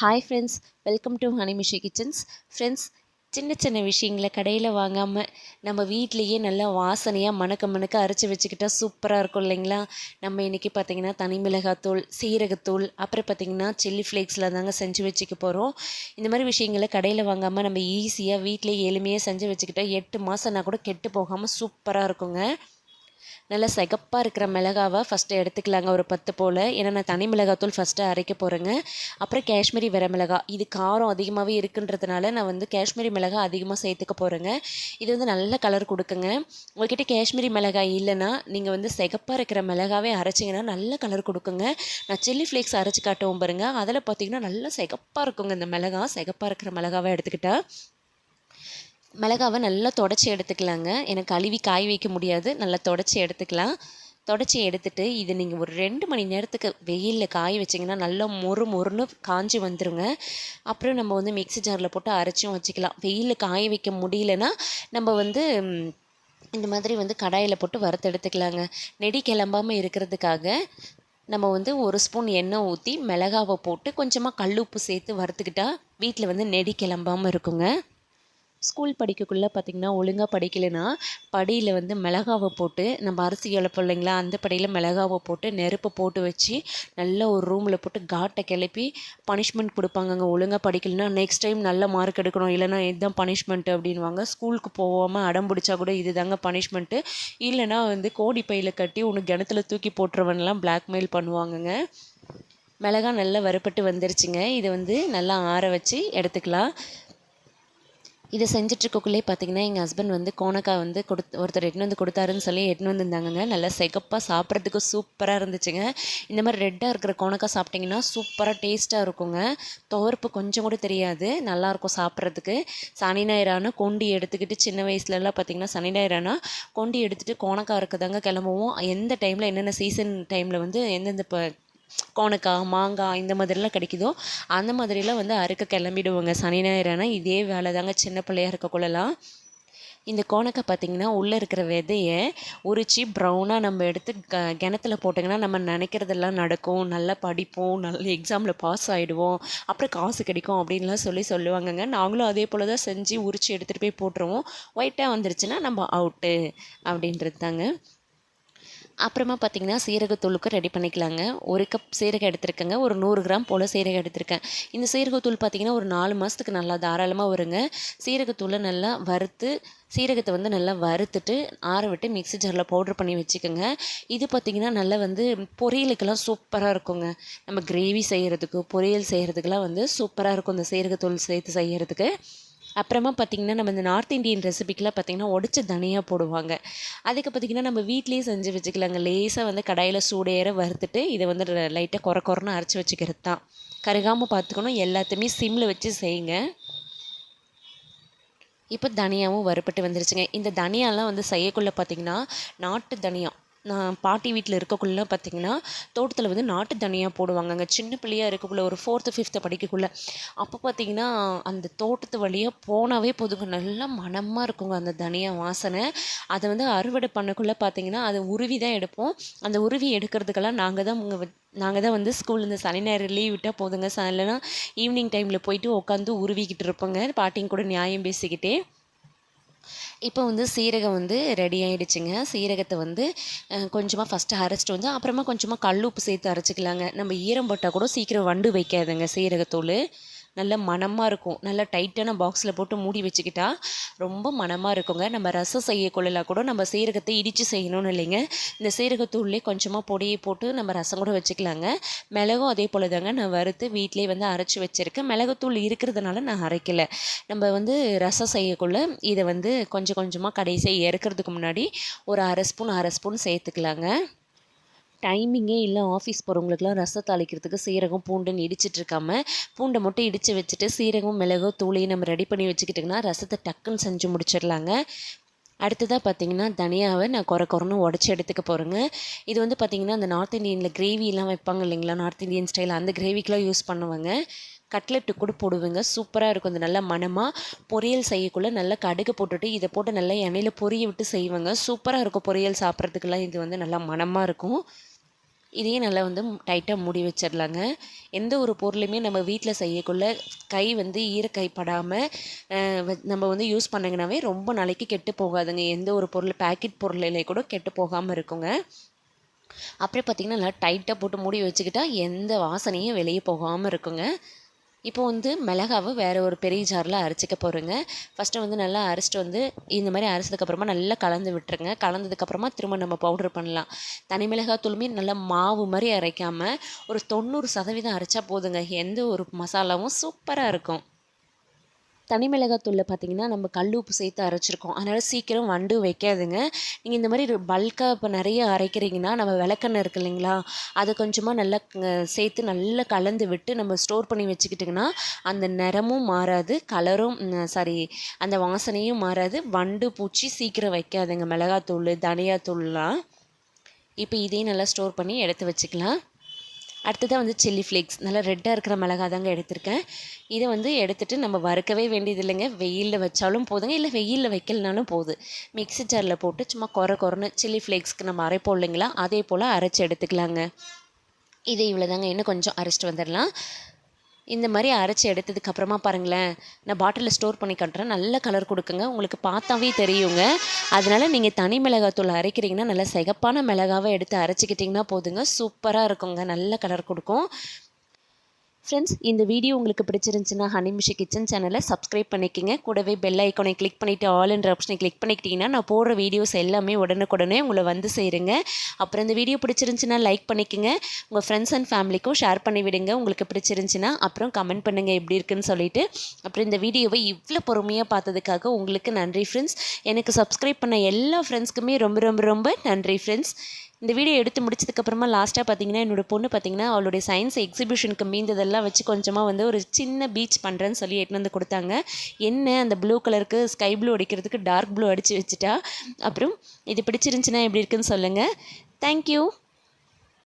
Hi friends welcome to ஹனிமிஷி kitchens friends சின்ன சின்ன விஷயங்களை கடையில் வாங்காமல் நம்ம வீட்லேயே நல்லா வாசனையாக மணக்க மணக்க அரைச்சி வச்சுக்கிட்டா சூப்பராக இருக்கும் இல்லைங்களா? நம்ம இன்றைக்கி பார்த்திங்கன்னா தனி மிளகாத்தூள் சீரகத்தூள் அப்புறம் பார்த்திங்கன்னா சில்லி ஃப்ளேக்ஸில் தாங்க செஞ்சு வச்சுக்க போகிறோம் இந்த மாதிரி விஷயங்களை கடையில் வாங்காமல் நம்ம ஈஸியாக வீட்டிலே எளிமையாக செஞ்சு வச்சுக்கிட்டா எட்டு மாதம்னா கூட கெட்டு போகாமல் சூப்பராக இருக்குங்க. நல்லா சிகப்பாக இருக்கிற மிளகாவை ஃபஸ்ட்டு எடுத்துக்கலாங்க ஒரு பத்து போல். ஏன்னா நான் தனி மிளகாத்தூள் ஃபஸ்ட்டு அரைக்க போகிறேங்க அப்புறம் காஷ்மீரி வர மிளகா. இது காரம் அதிகமாகவே இருக்குன்றதுனால நான் வந்து காஷ்மீரி மிளகா அதிகமாக சேர்த்துக்க போகிறேங்க இது வந்து நல்ல கலர் கொடுக்குங்க. உங்கள்கிட்ட காஷ்மீரி மிளகாய் இல்லைன்னா நீங்கள் வந்து சிகப்பாக இருக்கிற மிளகாவே அரைச்சிங்கன்னா நல்ல கலர் கொடுக்குங்க. நான் சில்லி ஃப்ளேக்ஸ் அரைச்சி காட்டுவோம் பாருங்கள் அதில் பார்த்தீங்கன்னா நல்லா சிகப்பாக இருக்குங்க இந்த மிளகா. சிகப்பாக இருக்கிற மிளகாவை எடுத்துக்கிட்டால் மிளகாவை நல்லா தொடச்சி எடுத்துக்கலாங்க. எனக்கு கழுவி காய வைக்க முடியாது. நல்லா தொடச்சி எடுத்துக்கலாம். தொடச்சி எடுத்துட்டு இது நீங்கள் ஒரு ரெண்டு மணி நேரத்துக்கு வெயிலில் காய வச்சிங்கன்னா நல்லா மொறு மொறுன்னு காஞ்சி வந்துருங்க. அப்புறம் நம்ம வந்து மிக்ஸி ஜாரில் போட்டு அரைச்சும் வச்சுக்கலாம். வெயிலில் காய வைக்க முடியலன்னா நம்ம வந்து இந்த மாதிரி வந்து கடாயில் போட்டு வறுத்து எடுத்துக்கலாங்க. நெடி கிளம்பாமல் இருக்கிறதுக்காக நம்ம வந்து ஒரு ஸ்பூன் எண்ணெய் ஊற்றி மிளகாவை போட்டு கொஞ்சமாக கல் உப்பு சேர்த்து வறுத்துக்கிட்டா வீட்டில் வந்து நெடி கிளம்பாமல் இருக்குங்க. ஸ்கூல் படிக்கக்குள்ளே பார்த்திங்கன்னா ஒழுங்காக படிக்கலைன்னா படியில் வந்து மிளகாவை போட்டு நம்ம அரிசி இழப்போம் இல்லைங்களா அந்த படியில் மிளகாவை போட்டு நெருப்பை போட்டு வச்சு நல்ல ஒரு ரூமில் போட்டு காட்டை கிளப்பி பனிஷ்மெண்ட் கொடுப்பாங்கங்க. ஒழுங்காக படிக்கலைன்னா நெக்ஸ்ட் டைம் நல்ல மார்க் எடுக்கணும். இல்லைனா இதுதான் பனிஷ்மெண்ட்டு அப்படின்வாங்க ஸ்கூலுக்கு போகாமல் அடம் பிடிச்சா கூட இது தாங்க பனிஷ்மெண்ட்டு இல்லைனா வந்து கோடி பையில் கட்டி உனக்கு கிணத்துல தூக்கி போட்டுருவன்லாம் பிளாக்மெயில் பண்ணுவாங்கங்க. மிளகா நல்லா வறுப்பட்டு வந்துருச்சுங்க. இதை வந்து நல்லா ஆற வச்சு எடுத்துக்கலாம். இதை செஞ்சிட்ருக்கக்குள்ளே பார்த்தீங்கன்னா எங்கள் ஹஸ்பண்ட் வந்து கோணக்கா வந்து கொடுத்து ஒருத்தர் எட்டுன்னு வந்து கொடுத்தாருன்னு சொல்லி எட்டுனு வந்திருந்தாங்கங்க. நல்லா செகப்பாக சாப்பிட்றதுக்கு சூப்பராக இருந்துச்சுங்க. இந்த மாதிரி ரெட்டாக இருக்கிற கோணக்கா சாப்பிட்டிங்கன்னா சூப்பராக டேஸ்ட்டாக இருக்குங்க. துவர்ப்பு கொஞ்சம் கூட தெரியாது. நல்லாயிருக்கும் சாப்பிட்றதுக்கு. சனி ஞாயிறான கொண்டி எடுத்துக்கிட்டு சின்ன வயசுலலாம் பார்த்திங்கன்னா சனி ஞாயிறானா கொண்டி எடுத்துகிட்டு கோணக்கா இருக்குதாங்க கிளம்புவோம். எந்த டைமில் என்னென்ன சீசன் டைமில் வந்து எந்தெந்த இப்போ கோணக்காய் மாங்காய் இந்த மாதிரிலாம் கிடைக்குதோ அந்த மாதிரிலாம் வந்து அறுக்க கிளம்பிடுவோங்க. சனி ஞாயிறுனா இதே வேலை தாங்க சின்ன பிள்ளையா இருக்கக்குள்ளலாம் இந்த கோணக்காய் பார்த்திங்கன்னா உள்ளே இருக்கிற விதையை உரித்து ப்ரௌனாக நம்ம எடுத்து க கிணத்துல போட்டிங்கன்னா நம்ம நினைக்கிறதெல்லாம் நடக்கும். நல்லா படிப்போம் நல்ல எக்ஸாமில் பாஸ் ஆகிடுவோம் அப்புறம் காசு கிடைக்கும் அப்படின்லாம் சொல்லி சொல்லுவாங்கங்க. நாங்களும் அதே போல் தான் செஞ்சு உரித்து எடுத்துகிட்டு போய் போட்டுருவோம். ஒயிட்டாக வந்துருச்சுன்னா நம்ம அவுட்டு அப்படின்றது தாங்க அப்புறமா பார்த்திங்கன்னா சீரகத்தூளுக்கு ரெடி பண்ணிக்கலாங்க. ஒரு கப் சீரகம் எடுத்திருக்கேங்க. ஒரு நூறு கிராம் போல் சீரகம் எடுத்திருக்கேன். இந்த சீரகத்தூள் பார்த்திங்கன்னா ஒரு நாலு மாதத்துக்கு நல்லா தாராளமாக வருங்க. சீரகத்தூளை நல்லா வறுத்து சீரகத்தை வந்து நல்லா வறுத்துட்டு ஆற விட்டு மிக்ஸி ஜாரில் பவுட்ரு பண்ணி வச்சுக்கோங்க. இது பார்த்திங்கன்னா நல்லா வந்து பொரியலுக்கெல்லாம் சூப்பராக இருக்குங்க. நம்ம கிரேவி செய்கிறதுக்கு பொரியல் செய்கிறதுக்கெல்லாம் வந்து சூப்பராக இருக்கும் இந்த சீரகத்தூள் சேர்த்து செய்கிறதுக்கு அப்புறமா பார்த்திங்கன்னா நம்ம இந்த நார்த் இந்தியன் ரெசிபிக்கெலாம் பார்த்திங்கன்னா உடச்ச தனியாக போடுவாங்க. அதுக்கு பார்த்திங்கன்னா நம்ம வீட்லேயே செஞ்சு வச்சுக்கலாங்க. லேசாக வந்து கடாயில் சூடேற வறுத்துட்டு இதை வந்து லைட்டாக குறை குறைன்னு அரைச்சி வச்சுக்கிறது தான். கருகாமல் பார்த்துக்கணும் எல்லாத்தையுமே சிம்மில் வச்சு செய்யுங்க. இப்போ தனியாகவும் வறுப்பட்டு வந்துருச்சுங்க. இந்த தனியாலாம் வந்து செய்யக்குள்ளே பார்த்திங்கன்னா நாட்டு தனியாக நான் பாட்டி வீட்டில் இருக்கக்குள்ளே பார்த்திங்கன்னா தோட்டத்தில் வந்து நாட்டு தனியாக போடுவாங்க அங்கே சின்ன பிள்ளையாக இருக்கக்குள்ளே ஒரு ஃபோர்த்து ஃபிஃப்த்து படிக்கக்குள்ளே. அப்போ பார்த்திங்கன்னா அந்த தோட்டத்து வழியாக போனாவே போதுங்க. நல்லா மனமாக இருக்குங்க அந்த தனியா வாசனை. அதை வந்து அறுவடை பண்ணக்குள்ளே பார்த்திங்கன்னா அதை உருவி தான் எடுப்போம். அந்த உருவி எடுக்கிறதுக்கெல்லாம் நாங்கள் தான் உங்கள் நாங்கள் தான் வந்து ஸ்கூல்லேருந்து இந்த சனி ஞாயிறு லீவ் விட்டால் போதுங்க. ச இல்லைனா ஈவினிங் டைமில் போயிட்டு உட்காந்து உருவிக்கிட்டு இருப்போங்க. பாட்டிங்க கூட நியாயம் பேசிக்கிட்டே. இப்போ வந்து சீரகம் வந்து ரெடி ஆகிடுச்சிங்க சீரகத்தை வந்து கொஞ்சமாக ஃபஸ்ட்டு அரைச்சிட்டு வந்து அப்புறமா கொஞ்சமாக கல் உப்பு சேர்த்து அரைச்சிக்கலாங்க. நம்ம ஈரம் போட்டால் கூட சீக்கிரம் வண்டு வைக்காதுங்க சீரகத்தூள். நல்ல மணமாக இருக்கும். நல்ல டைட்டான பாக்ஸில் போட்டு மூடி வச்சுக்கிட்டா ரொம்ப மணமாக இருக்குங்க. நம்ம ரசம் செய்யக்குள்ளலாம் கூட நம்ம சீரகத்தை இடித்து செய்யணும்னு இல்லைங்க. இந்த சீரகத்தூள்லேயே கொஞ்சமாக பொடியை போட்டு நம்ம ரசம் கூட வச்சுக்கலாங்க. மிளகும் அதே போல் தாங்க நான் வறுத்து வீட்டிலே வந்து அரைச்சி வச்சுருக்கேன். மிளகுத்தூள் இருக்கிறதுனால நான் அரைக்கலை. நம்ம வந்து ரசம் செய்யக்குள்ள இதை வந்து கொஞ்சம் கொஞ்சமாக கடைசியாக இறக்கிறதுக்கு முன்னாடி ஒரு அரை ஸ்பூன் அரை ஸ்பூன் சேர்த்துக்கலாங்க. டைமிங்கே இல்லை. ஆஃபீஸ் போகிறவங்களுக்குலாம் ரசம் தாளிக்கிறதுக்கு சீரகம் பூண்டுன்னு இடிச்சிட்டு இருக்காமல் பூண்டை மட்டும் இடித்து வச்சுட்டு சீரகம் மிளகு தூளையும் நம்ம ரெடி பண்ணி வச்சுக்கிட்டிங்கன்னா ரசத்தை டக்குன்னு செஞ்சு முடிச்சிடலாங்க. அடுத்ததாக பார்த்தீங்கன்னா தனியாவை நான் குறை குறைன்னு உடச்சி எடுத்துக்க போகிறேங்க இது வந்து பார்த்திங்கன்னா அந்த நார்த் இந்தியனில் கிரேவிலாம் வைப்பாங்க இல்லைங்களா? நார்த் இந்தியன் ஸ்டைல் அந்த கிரேவிக்கெலாம் யூஸ் பண்ணுவாங்க. கட்லெட்டு கூட போடுவேங்க. சூப்பராக இருக்கும். இந்த நல்ல மணமாக பொரியல் செய்யக்குள்ளே நல்லா கடுகு போட்டுட்டு இதை போட்டு நல்லா எண்ணெயில் பொரிய விட்டு செய்வாங்க. சூப்பராக இருக்கும் பொரியல் சாப்பிட்றதுக்கெல்லாம். இது வந்து நல்லா மணமாக இருக்கும். இதையும் நல்லா வந்து டைட்டாக மூடி வச்சிடலாங்க எந்த ஒரு பொருளையுமே நம்ம வீட்டில் செய்யக்குள்ள கை வந்து ஈரக்கை படாமல் நம்ம வந்து யூஸ் பண்ணிங்கனாவே ரொம்ப நாளைக்கு கெட்டு போகாதுங்க. எந்த ஒரு பொருள் பேக்கெட் பொருளிலே கூட கெட்டு போகாமல் இருக்குங்க. அப்படியே பார்த்திங்கன்னா நல்லா டைட்டாக போட்டு மூடி வச்சுக்கிட்டால் எந்த வாசனையும் வெளியே போகாமல் இருக்குங்க. இப்போ வந்து மிளகாவை வேறு ஒரு பெரிய ஜாரில் அரைச்சிக்க போகிறேங்க ஃபஸ்ட்டு வந்து நல்லா அரைச்சிட்டு வந்து இந்த மாதிரி அரைச்சதுக்கப்புறமா நல்லா கலந்து விட்டுருங்க. கலந்ததுக்கப்புறமா திரும்ப நம்ம பவுடர் பண்ணலாம். தனி மிளகாய் தூளுமே நல்லா மாவு மாதிரி அரைக்காமல் ஒரு தொண்ணூறு சதவீதம் அரைச்சா போதுங்க. எந்த ஒரு மசாலாவும் சூப்பராக இருக்கும். தனி மிளகாத்தூளில் பார்த்தீங்கன்னா நம்ம கல் உப்பு சேர்த்து அரைச்சிருக்கோம். அதனால் சீக்கிரம் வண்டு வைக்காதுங்க. நீங்கள் இந்த மாதிரி பல்காக இப்போ நிறைய அரைக்கிறீங்கன்னா நம்ம விளக்கெண்ணெய் இருக்கு இல்லைங்களா? அதை கொஞ்சமாக நல்லா சேர்த்து நல்லா கலந்து விட்டு நம்ம ஸ்டோர் பண்ணி வச்சுக்கிட்டிங்கன்னா அந்த நிறமும் மாறாது கலரும் சாரி அந்த வாசனையும் மாறாது. வண்டு பூச்சி சீக்கிரம் வைக்காதுங்க. மிளகாத்தூள் தனியாத்தூள்லாம். இப்போ இதையும் நல்லா ஸ்டோர் பண்ணி எடுத்து வச்சுக்கலாம். அடுத்ததாக வந்து சில்லி ஃப்ளேக்ஸ் நல்லா ரெட்டாக இருக்கிற மிளகா தாங்க எடுத்திருக்கேன். இதை வந்து எடுத்துகிட்டு நம்ம வறுக்கவே வேண்டியது இல்லைங்க வெயிலில் வச்சாலும் போதுங்க. இல்லை வெயிலில் வைக்கலனாலும் போதும் மிக்ஸி ஜாரில் போட்டு சும்மா குறை குறைன்னு சில்லி ஃப்ளேக்ஸ்க்கு நம்ம அரைப்போம் இல்லைங்களா? அதே போல் அரைச்சி எடுத்துக்கலாங்க. இதை இவ்வளோ தாங்க இன்னும் கொஞ்சம் அரைச்சிட்டு வந்துடலாம். இந்த மாதிரி அரைச்சி எடுத்ததுக்கப்புறமா பாருங்களேன் நான் பாட்டிலில் ஸ்டோர் பண்ணி காட்டுறேன். நல்ல கலர் கொடுக்குங்க. உங்களுக்கு பார்த்தாவே தெரியுங்க. அதனால் நீங்கள் தனி மிளகாத்தூள் அரைக்கிறீங்கன்னா நல்லா சிகப்பான மிளகாவை எடுத்து அரைச்சிக்கிட்டிங்கன்னா போதுங்க. சூப்பராக இருக்குங்க. நல்ல கலர் கொடுக்கும். ஃப்ரெண்ட்ஸ் இந்த வீடியோ உங்களுக்கு பிடிச்சிருந்துச்சுன்னா ஹனிமிஷி கிச்சன் சேனலை சப்ஸ்கிரைப் பண்ணிக்கோங்க. கூடவே பெல் ஐக்கானை கிளிக் பண்ணிவிட்டு ஆல் என்ற ஆப்ஷனை கிளிக் பண்ணிக்கிட்டிங்கன்னா நான் போடுற வீடியோஸ் எல்லாமே உடனுக்குடனே உங்களை வந்து சேருங்க. அப்புறம் இந்த வீடியோ பிடிச்சிருந்துச்சுன்னா லைக் பண்ணிக்கோங்க. உங்கள் ஃப்ரெண்ட்ஸ் அண்ட் ஃபேமிலிக்கும் ஷேர் பண்ணி விடுங்க. உங்களுக்கு பிடிச்சிருந்துச்சுன்னா அப்புறம் கமெண்ட் பண்ணுங்கள் எப்படி இருக்குன்னு சொல்லிட்டு. அப்புறம் இந்த வீடியோவை இவ்வளோ பொறுமையாக பார்த்ததுக்காக உங்களுக்கு நன்றி ஃப்ரெண்ட்ஸ் எனக்கு சப்ஸ்கிரைப் பண்ண எல்லா ஃப்ரெண்ட்ஸ்க்குமே ரொம்ப ரொம்ப ரொம்ப நன்றி ஃப்ரெண்ட்ஸ் இந்த வீடியோ எடுத்து முடிச்சதுக்கப்புறமா லாஸ்ட்டாக பார்த்தீங்கன்னா என்னோடய பொண்ணு பார்த்தீங்கன்னா அவளுடைய சயின்ஸ் எக்ஸிபிஷனுக்கு மீந்ததெல்லாம் வச்சு கொஞ்சமாக வந்து ஒரு சின்ன பீச் பண்ணுறேன்னு சொல்லி எடுத்துன்னு வந்து கொடுத்தாங்க. என்ன அந்த ப்ளூ கலருக்கு ஸ்கை ப்ளூ அடிக்கிறதுக்கு டார்க் ப்ளூ அடித்து வச்சுட்டா? அப்புறம் இது பிடிச்சிருந்துச்சின்னா எப்படி இருக்குன்னு சொல்லுங்கள் தேங்க்யூ